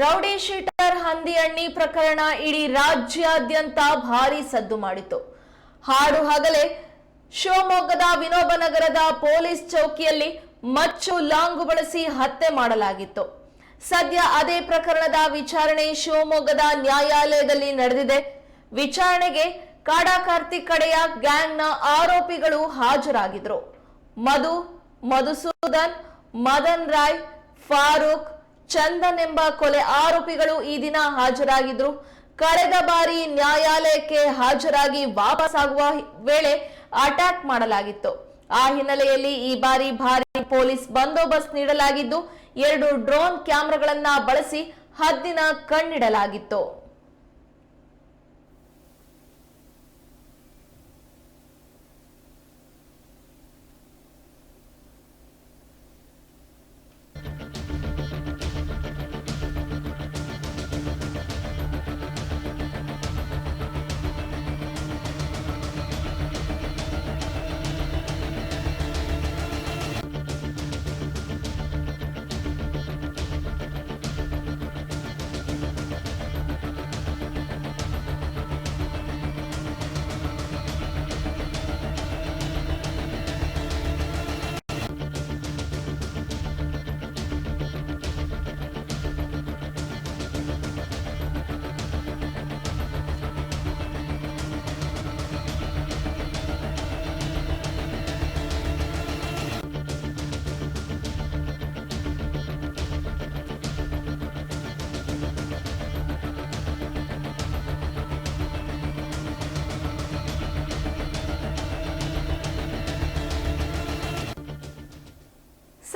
Rowdy sheeter ಹಂದಿಯಣ್ಣಿ ಪ್ರಕರಣ ಇಡೀ ರಾಜ್ಯಾದ್ಯಂತ ಭಾರಿ ಸದ್ದು ಮಾಡಿತು ಹಾಡು ಹಗಲೇ ಶಿವಮೊಗ್ಗದ ವಿನೋಬನಗರದ ಪೊಲೀಸ್ ಚೌಕಿಯಲ್ಲಿ ಮಚ್ಚು ಲಾಂಗು ಬಳಸಿ ಹತ್ಯೆ ಮಾಡಲಾಗಿತ್ತು. ಸದ್ಯ ಅದೇ ಪ್ರಕರಣದ ವಿಚಾರಣೆ ಶಿವಮೊಗ್ಗದ ನ್ಯಾಯಾಲಯದಲ್ಲಿ ನಡೆದಿದೆ. ವಿಚಾರಣೆಗೆ ಕಾಡಾ ಕಾರ್ತಿಕ್ ಕಡೆಯ ಗ್ಯಾಂಗ್ನ ಆರೋಪಿಗಳು ಹಾಜರಾಗಿದ್ರು. ಮಧು, ಮಧುಸೂದನ್, ಮದನ್ ರಾಯ್, ಫಾರೂಕ್ ಚಂದನ್ ಎಂಬ ಕೊಲೆ ಆರೋಪಿಗಳು ಈ ದಿನ ಹಾಜರಾಗಿದ್ರು. ಕಳೆದ ಬಾರಿ ನ್ಯಾಯಾಲಯಕ್ಕೆ ಹಾಜರಾಗಿ ವಾಪಸ್ಸಾಗುವ ವೇಳೆ ಅಟ್ಯಾಕ್ ಮಾಡಲಾಗಿತ್ತು. ಆ ಹಿನ್ನೆಲೆಯಲ್ಲಿ ಈ ಬಾರಿ ಭಾರಿ ಪೊಲೀಸ್ ಬಂದೋಬಸ್ತ್ ನೀಡಲಾಗಿದ್ದು, ಎರಡು ಡ್ರೋನ್ ಕ್ಯಾಮೆರಾಗಳನ್ನ ಬಳಸಿ ಹದ್ದಿನ ಕಣ್ಣಿಡಲಾಗಿತ್ತು.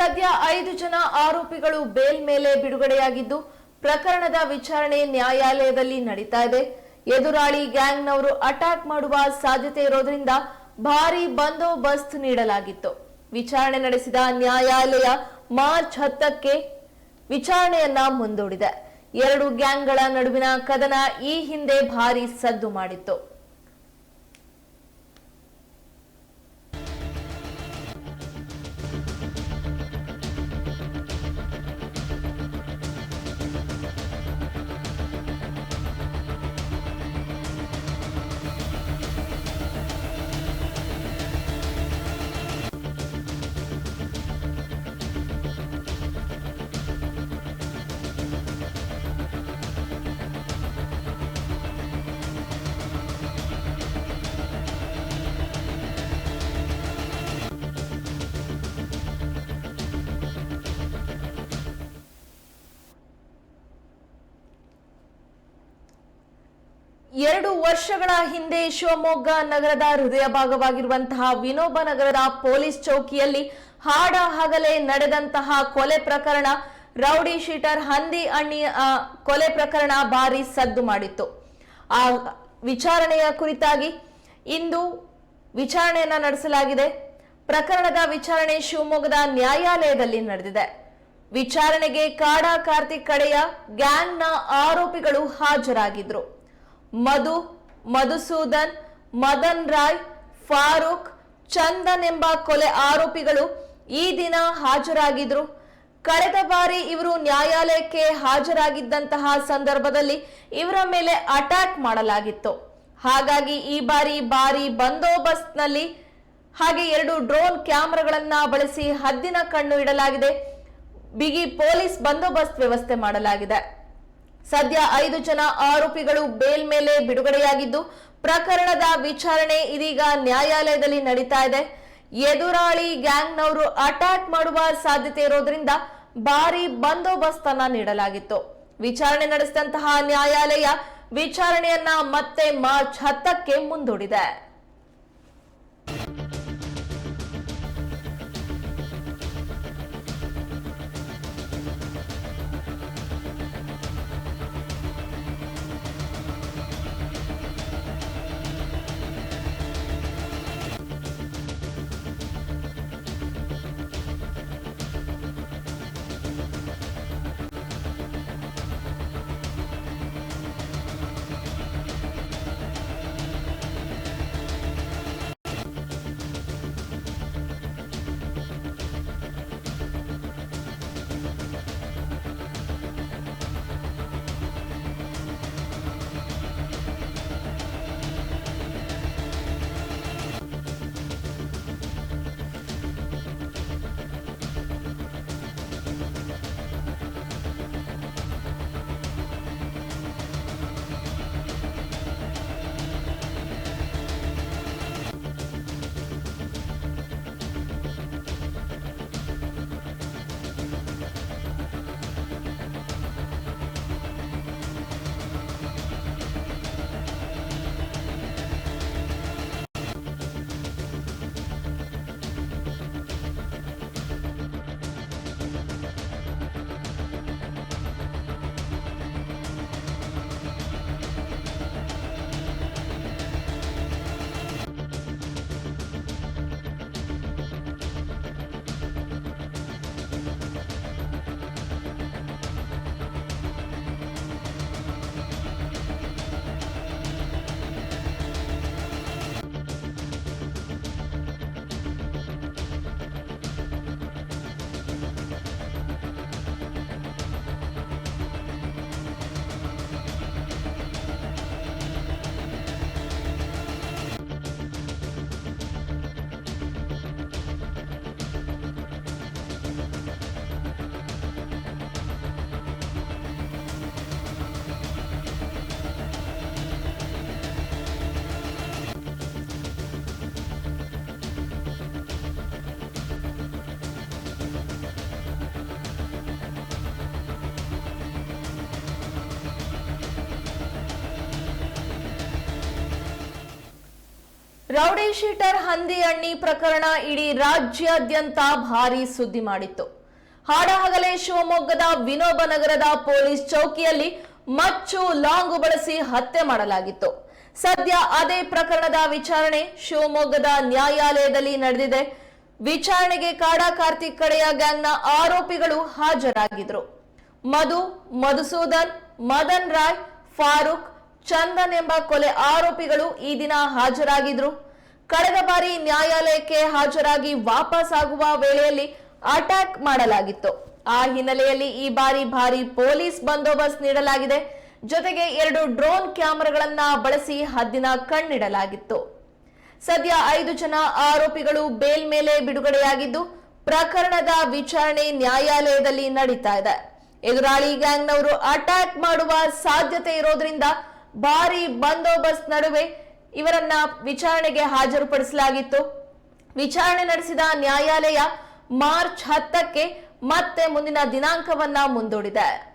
ಸದ್ಯ ಐದು ಜನ ಆರೋಪಿಗಳು ಬೇಲ್ ಮೇಲೆ ಬಿಡುಗಡೆಯಾಗಿದ್ದು, ಪ್ರಕರಣದ ವಿಚಾರಣೆ ನ್ಯಾಯಾಲಯದಲ್ಲಿ ನಡೀತಾ ಇದೆ. ಎದುರಾಳಿ ಗ್ಯಾಂಗ್ನವರು ಅಟ್ಯಾಕ್ ಮಾಡುವ ಸಾಧ್ಯತೆ ಇರೋದ್ರಿಂದ ಭಾರಿ ಬಂದೋಬಸ್ತ್ ನೀಡಲಾಗಿತ್ತು. ವಿಚಾರಣೆ ನಡೆಸಿದ ನ್ಯಾಯಾಲಯ ಮಾರ್ಚ್ ಹತ್ತಕ್ಕೆ ವಿಚಾರಣೆಯನ್ನ ಮುಂದೂಡಿದೆ. ಎರಡು ಗ್ಯಾಂಗ್ಗಳ ನಡುವಿನ ಕದನ ಈ ಹಿಂದೆ ಭಾರಿ ಸದ್ದು ಮಾಡಿತ್ತು. ಎರಡು ವರ್ಷಗಳ ಹಿಂದೆ ಶಿವಮೊಗ್ಗ ನಗರದ ಹೃದಯ ಭಾಗವಾಗಿರುವಂತಹ ವಿನೋಬ ನಗರದ ಪೊಲೀಸ್ ಚೌಕಿಯಲ್ಲಿ ಹಾಡ ಹಗಲೇ ನಡೆದಂತಹ ಕೊಲೆ ಪ್ರಕರಣ ರೌಡಿ ಶೀಟರ್ ಹಂದಿ ಅಣ್ಣಿ ಕೊಲೆ ಪ್ರಕರಣ ಭಾರಿ ಸದ್ದು ಮಾಡಿತ್ತು. ಆ ವಿಚಾರಣೆಯ ಕುರಿತಾಗಿ ಇಂದು ವಿಚಾರಣೆಯನ್ನ ನಡೆಸಲಾಗಿದೆ. ಪ್ರಕರಣದ ವಿಚಾರಣೆ ಶಿವಮೊಗ್ಗದ ನ್ಯಾಯಾಲಯದಲ್ಲಿ ನಡೆದಿದೆ. ವಿಚಾರಣೆಗೆ ಕಾಡಾ ಕಾರ್ತಿಕ್ ಕಡೆಯ ಗ್ಯಾಂಗ್ನ ಆರೋಪಿಗಳು ಹಾಜರಾಗಿದ್ರು. ಮಧು, ಮಧುಸೂದನ್, ಮದನ್ ರಾಯ್, ಫಾರೂಕ್, ಚಂದನ್ ಎಂಬ ಕೊಲೆ ಆರೋಪಿಗಳು ಈ ದಿನ ಹಾಜರಾಗಿದ್ರು. ಕಳೆದ ಬಾರಿ ಇವರು ನ್ಯಾಯಾಲಯಕ್ಕೆ ಹಾಜರಾಗಿದ್ದಂತಹ ಸಂದರ್ಭದಲ್ಲಿ ಇವರ ಮೇಲೆ ಅಟ್ಯಾಕ್ ಮಾಡಲಾಗಿತ್ತು. ಹಾಗಾಗಿ ಈ ಬಾರಿ ಭಾರಿ ಬಂದೋಬಸ್ತ್ನಲ್ಲಿ ಹಾಗೆ ಎರಡು ಡ್ರೋನ್ ಕ್ಯಾಮ್ರಾಗಳನ್ನ ಬಳಸಿ ಹದ್ದಿನ ಕಣ್ಣು ಇಡಲಾಗಿದೆ. ಬಿಗಿ ಪೊಲೀಸ್ ಬಂದೋಬಸ್ತ್ ವ್ಯವಸ್ಥೆ ಮಾಡಲಾಗಿದೆ. ಸದ್ಯ ಐದು ಜನ ಆರೋಪಿಗಳು ಬೇಲ್ ಮೇಲೆ ಬಿಡುಗಡೆಯಾಗಿದ್ದು, ಪ್ರಕರಣದ ವಿಚಾರಣೆ ಇದೀಗ ನ್ಯಾಯಾಲಯದಲ್ಲಿ ನಡೀತಾ ಇದೆ. ಎದುರಾಳಿ ಗ್ಯಾಂಗ್ನವರು ಅಟ್ಯಾಕ್ ಮಾಡುವ ಸಾಧ್ಯತೆ ಇರೋದ್ರಿಂದ ಭಾರಿ ಬಂದೋಬಸ್ತ್ ಅನ್ನ ನೀಡಲಾಗಿತ್ತು. ವಿಚಾರಣೆ ನಡೆಸಿದಂತಹ ನ್ಯಾಯಾಲಯ ವಿಚಾರಣೆಯನ್ನ ಮತ್ತೆ ಮಾರ್ಚ್ ಹತ್ತಕ್ಕೆ ಮುಂದೂಡಿದೆ. ರೌಡಿ ಶೀಟರ್ ಹಂದಿ ಅಣ್ಣಿ ಪ್ರಕರಣ ಇಡೀ ರಾಜ್ಯಾದ್ಯಂತ ಭಾರಿ ಸುದ್ದಿ ಮಾಡಿತ್ತು. ಹಾಡಹಗಲೇ ಶಿವಮೊಗ್ಗದ ವಿನೋಬ ನಗರದ ಪೊಲೀಸ್ ಚೌಕಿಯಲ್ಲಿ ಮಚ್ಚು ಲಾಂಗು ಬಳಸಿ ಹತ್ಯೆ ಮಾಡಲಾಗಿತ್ತು. ಸದ್ಯ ಅದೇ ಪ್ರಕರಣದ ವಿಚಾರಣೆ ಶಿವಮೊಗ್ಗದ ನ್ಯಾಯಾಲಯದಲ್ಲಿ ನಡೆದಿದೆ. ವಿಚಾರಣೆಗೆ ಕಾಡಾ ಕಾರ್ತಿಕ್ ಕಡೆಯ ಗ್ಯಾಂಗ್ನ ಆರೋಪಿಗಳು ಹಾಜರಾಗಿದ್ರು. ಮಧು, ಮಧುಸೂದನ್, ಮದನ್ ರಾಯ್, ಫಾರೂಕ್ ಚಂದನ್ ಎಂಬ ಕೊಲೆ ಆರೋಪಿಗಳು ಈ ದಿನ ಹಾಜರಾಗಿದ್ರು. ಕಳೆದ ಬಾರಿ ನ್ಯಾಯಾಲಯಕ್ಕೆ ಹಾಜರಾಗಿ ವಾಪಸ್ ಆಗುವ ವೇಳೆಯಲ್ಲಿ ಅಟ್ಯಾಕ್ ಮಾಡಲಾಗಿತ್ತು. ಆ ಹಿನ್ನೆಲೆಯಲ್ಲಿ ಈ ಬಾರಿ ಭಾರಿ ಪೊಲೀಸ್ ಬಂದೋಬಸ್ತ್ ನೀಡಲಾಗಿದೆ. ಜೊತೆಗೆ ಎರಡು ಡ್ರೋನ್ ಕ್ಯಾಮೆರಾಗಳನ್ನ ಬಳಸಿ ಹದ್ದಿನ ಕಣ್ಣಿಡಲಾಗಿತ್ತು. ಸದ್ಯ ಐದು ಜನ ಆರೋಪಿಗಳು ಬೇಲ್ ಮೇಲೆ ಬಿಡುಗಡೆಯಾಗಿದ್ದು, ಪ್ರಕರಣದ ವಿಚಾರಣೆ ನ್ಯಾಯಾಲಯದಲ್ಲಿ ನಡೀತಾ ಇದೆ. ಎದುರಾಳಿ ಗ್ಯಾಂಗ್ನವರು ಅಟ್ಯಾಕ್ ಮಾಡುವ ಸಾಧ್ಯತೆ ಇರೋದ್ರಿಂದ ಭಾರಿ ಬಂದೋಬಸ್ತ್ ನಡುವೆ ಇವರನ್ನ ವಿಚಾರಣೆಗೆ ಹಾಜರುಪಡಿಸಲಾಗಿತ್ತು. ವಿಚಾರಣೆ ನಡೆಸಿದ ನ್ಯಾಯಾಲಯ ಮಾರ್ಚ್ ಹತ್ತಕ್ಕೆ ಮತ್ತೆ ಮುಂದಿನ ದಿನಾಂಕವನ್ನ ಮುಂದೂಡಿದೆ.